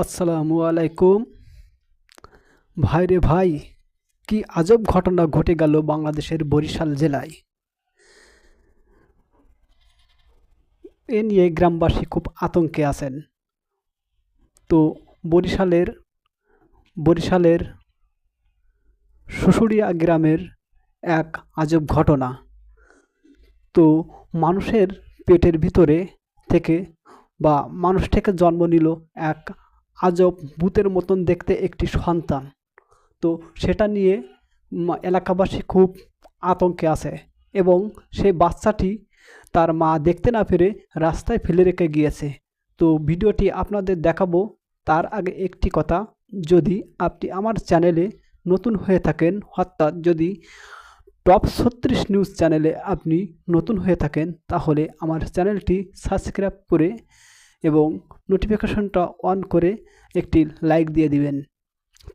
আসসালামু আলাইকুম। ভাই রে ভাই, কি আজব ঘটনা ঘটে গেল বাংলাদেশের বরিশাল জেলায়। এ নিয়ে গ্রামবাসী খুব আতঙ্কে আছেন। তো বরিশালের বরিশালের শুশুড়িয়া গ্রামের এক আজব ঘটনা। তো মানুষের পেটের ভিতরে থেকে বা মানুষ থেকে জন্ম নিল এক আজব ভূতের মতন দেখতে একটি সন্তান। তো সেটা নিয়ে এলাকাবাসী খুব আতঙ্কে আছে এবং সেই বাচ্চাটি তার মা দেখতে না পেরে রাস্তায় ফেলে রেখে গিয়েছে। তো ভিডিওটি আপনাদের দেখাবো। তার আগে একটি কথা, যদি আপনি আমার চ্যানেলে নতুন হয়ে থাকেন, অর্থাৎ যদি টপ ছত্রিশ নিউজ চ্যানেলে আপনি নতুন হয়ে থাকেন, তাহলে আমার চ্যানেলটি সাবস্ক্রাইব করে এবং নোটিফিকেশনটা অন করে একটি লাইক দিয়ে দিবেন।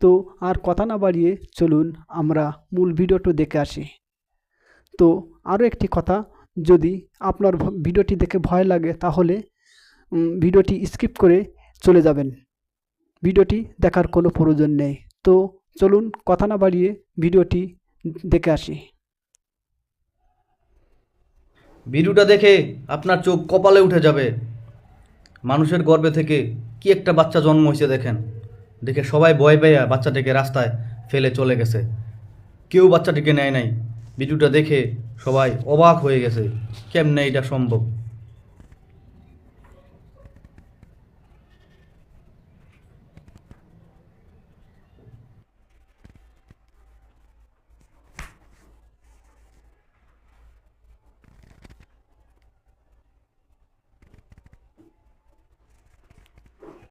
তো আর কথা না বাড়িয়ে চলুন আমরা মূল ভিডিওটি দেখে আসি। তো আরও একটি কথা, যদি আপনার ভিডিওটি দেখে ভয় লাগে তাহলে ভিডিওটি স্কিপ করে চলে যাবেন। ভিডিওটি দেখার কোনো প্রয়োজন নেই। তো চলুন কথা না বাড়িয়ে ভিডিওটি দেখে আসি। ভিডিওটা দেখে আপনার চোখ কপালে উঠে যাবে। মানুষের গর্বে থেকে কি একটা বাচ্চা জন্ম হয়েছে দেখেন। দেখে সবাই ভয় পেয়ে বাচ্চাটিকে রাস্তায় ফেলে চলে গেছে। কেউ বাচ্চাটিকে নেয় নাই। ভিডিওটা দেখে সবাই অবাক হয়ে গেছে। কেমনে এটা সম্ভব?